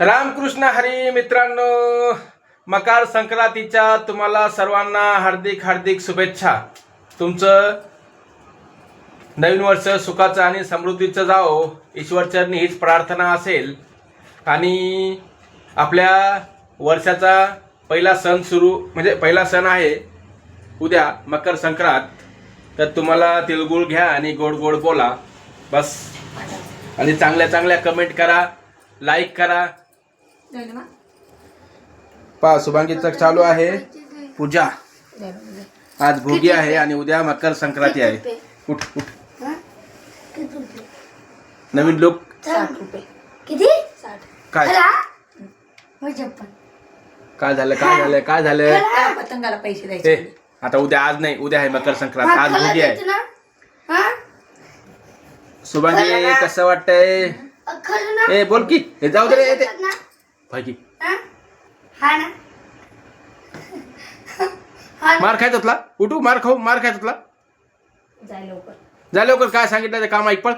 रामकृष्ण हरी मित्रांनो मकर संक्रांतीच्या तुम्हाला सर्वांना हार्दिक हार्दिक शुभेच्छा. तुमचं नवीन वर्ष सुखाचं आणि समृद्धीचं जावो ईश्वरचरणी हीच प्रार्थना असेल. आणि आपल्या वर्षाचा पहिला सण सुरू म्हणजे पहिला सण आहे उद्या मकर संक्रांत. तर तुम्हाला तिळगुळ घ्या आणि गोड गोड बोला. बस. आणि चांगल्या चांगल्या कमेंट करा लाईक करा. पा शुभांगीचं चालू आहे. पूजा. आज भोगी आहे आणि उद्या मकर संक्रांती आहे. उठ उठ. नवीन लोक किती? साठ. काय? काय झालं काय झालं काय झालं? पतंगाला पैसे द्यायचे आता उद्या आज नाही उद्या आहे मकर संक्रांत. आज भोगी आहे. शुभांगी कसं वाटतंय? ए बोल की. हे जाऊ दे रे ते भाई की. हा? ना? मार खायचा तुला? उठू मार खाऊ मार खायचा तुला? जाय लवकर. जा लवकर काय सांगितलं ते काम ऐक पळ.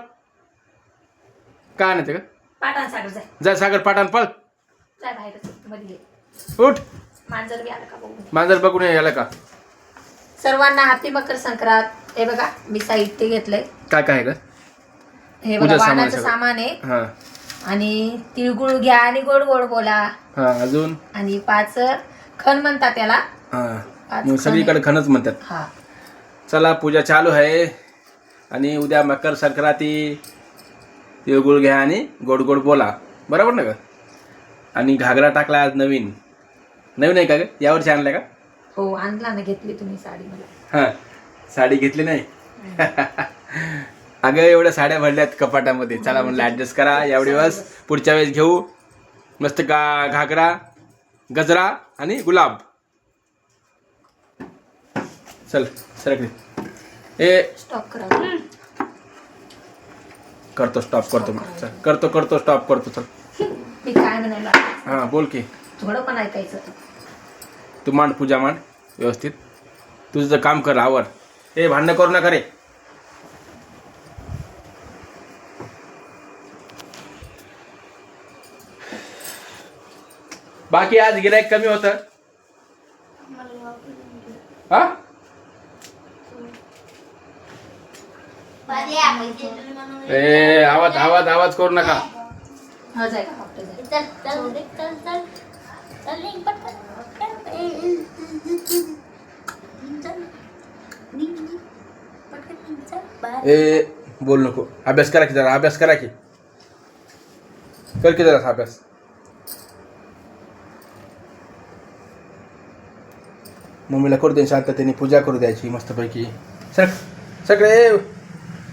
काय नाही ते का पाटाण सागर जाय. जा सागर पाठाण पळ. जाय बाहेर मध्ये घे उठ. मांजर बी आला का बघू मांजर बघून यायला का? सर्वांना हॅपी मकर संक्रांत. हे बघा मी साहित्य घेतलंय. काय काय आहे का हे पूजा बघा सामान वाणाचं सगळं. सामान आहे. हा. आणि तिळगुळ घ्या आणि गोड गोड बोला. हा अजून? आणि पाच खण म्हणतात त्याला. हा मग सगळीकडे खणच म्हणतात. हा. चला पूजा चालू आहे. आणि उद्या मकर संक्रांती. तिळगुळ घ्या आणि गोड गोड बोला. बरोबर ना का आणि घागरा टाकला आज नवीन. नवीन आहे का ग? यावर्षी आणलाय का? हो आणला ना घेतली तुम्ही साडी मला. हा साडी घेतली नाही? अगं एवढ्या साड्या भरल्यात कपाटामध्ये. चला म्हणलं ऍडजस्ट करा. एवढे दिवस पुढच्या वेळेस घेऊ. मस्त गा घागरा गजरा आणि गुलाब. चल सरकले. ए स्टॉप करा. करतो स्टॉप करतो मग. चल करतो करतो स्टॉप करतो चल. मी काय म्हणायला हां बोल की. थोडं पण ऐकायचं तू मांड पूजा मांड. व्यवस्थित. तुझं काम कर आवर. ए भांडणं करू नका रे. बाकी आज गिरायक कमी होतं. हा? ए आवाज़ आवाज़ आवाज़ करू नका. ए बोल नको. अभ्यास करा की जरा अभ्यास करा की. कर की जरा अभ्यास. मम्मीला करू दे शांततेने पूजा करू द्यायची मस्तपैकी. सर सगळे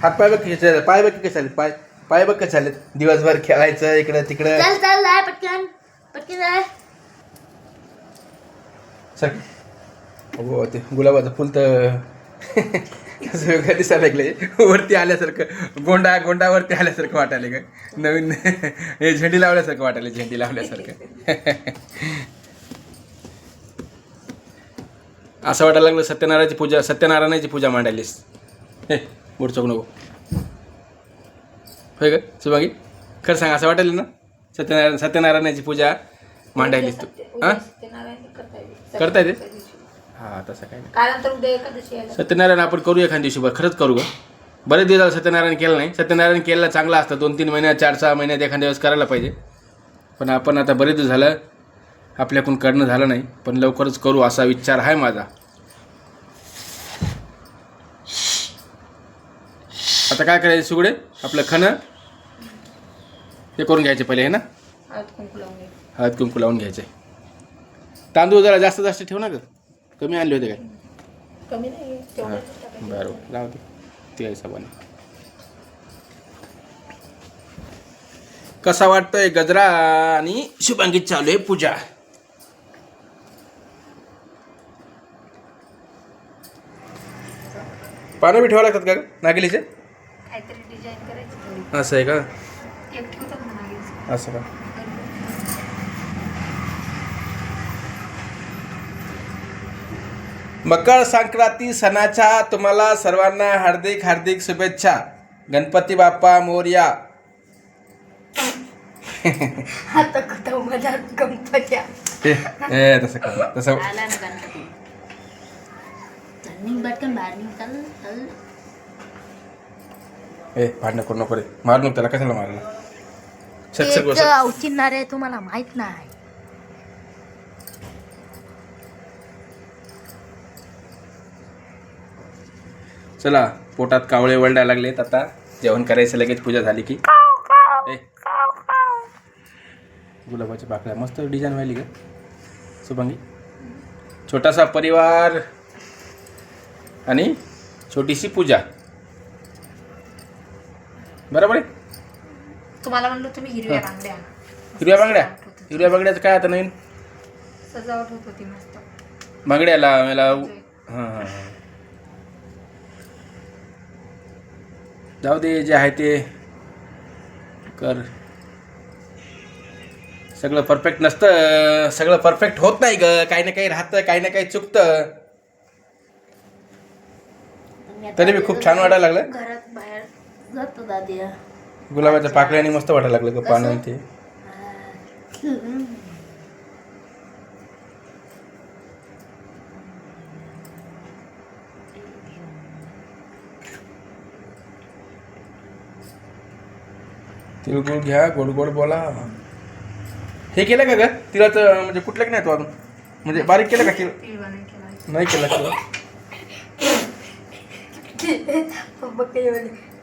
हात पाय बघ कसे झाले पाय बघ कसे झाले पाय पाय बघ कसे झाले दिवसभर खेळायचं इकडं तिकडं. चल चल जाय पटकन. पटकन जाय सर हो ते गुलाबाचं फुल तर दिसायला लागले. वरती आल्यासारखं गोंडा गोंडावरती आल्यासारखं वाटायला का नवीन हे झेंडी लावल्यासारखं वाटायला झेंडी लावल्यासारखं. असं वाटायला लागलं सत्यनारायणाची पूजा सत्यनारायणाची पूजा मांडायलीस. हे बुडचोक नको. होय का सुभागी? खरं सांग असं वाटेल ना? सत्यनारायण सत्यनारायणाची पूजा मांडायलीस तू. हां? करता येते? हां तसं काय नाही. सत्यनारायण आपण करू एखाद्या दिवशी बरं खरंच करू ग. बरेच दिवस सत्यनारायण केलं नाही. सत्यनारायण केलं चांगलं असतं. दोन तीन महिन्यात चार सहा महिन्यात एखाद्या दिवस करायला पाहिजे. पण आपण आता बरेच दिवस झालं आपल्याकडून करणं झालं नाही. पण लवकरच करू असा विचार आहे माझा. आता काय करायचं सुगडे? आपलं खणं. हे करून घ्यायचे पहिले हे ना? हळद कुंकू लावून घे. हळद कुंकू लावून घ्यायचे. तांदूळ जरा जास्त जास्त ठेव ना ग. कमी आणले होते काय? कमी नाही हां तेवढंच टाकायचं. बरोबर. दे. त्या हिशोबाने कसा वाटतोय गजरा आणि शुभांगीत चालू आहे पूजा? पानं बी ठेवा लागतात का ग? नागिलीचे? काहीतरी डिझाईन करायची असं आहे का? मागे. असं का? मकर संक्रांती सणाच्या तुम्हाला सर्वांना हार्दिक हार्दिक शुभेच्छा. गणपती बाप्पा मोर्या. आता कुठं मजात गणपत्या ए ए, तसं कर तसं आला ना गणपती. निघ पटकन बाहेर निघ चल चल ए भांडण करू नको रे. मार नको त्याला कशाला मारलं बस. अवचिनणार आहे तुम्हाला माहीत नाही. चला पोटात कावळे वळडायला लागलेत आता. जेवण करायचं लगेच पूजा झाली की. ए. गुलाबाच्या पाकळ्या मस्त डिझाईन व्हायली का सुभंगी. छोटासा परिवार. आणि छोटीशी पूजा. बरोबर आहे? तुम्हाला म्हणलो तुम्ही हिरव्या बांगड्या. हिरव्या बांगड्या? हिरव्या बांगड्याचं काय आता नवीन? सजावट होत होती मस्त. बांगड्याला मला हां हां हां. जाऊ दे जे आहे ते कर. सगळं परफेक्ट नसतं सगळं परफेक्ट होत नाही ग. काही ना काही राहतं काही ना काही चुकतं. तरी बी खूप छान वाटायला लागलं. घरात बाहेर जातो दादी. गुलाबाच्या पाकळ्याने मस्त वाटायला लागलं ग पानं ते तिळगुळ घ्या गोड गोड बोला. हे केलं का ग? तिला तर म्हणजे कुठलं की नाही तू अजून? म्हणजे बारीक केलं का की पिळवा नाही केला नाही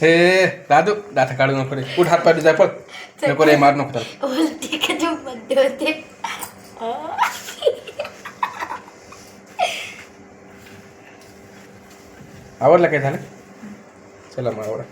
हे दादू दाता काढू नको रे. कुठ हात पाय जाय पण नको रे मार नको आवडलं काय झालं? चला मग आवडा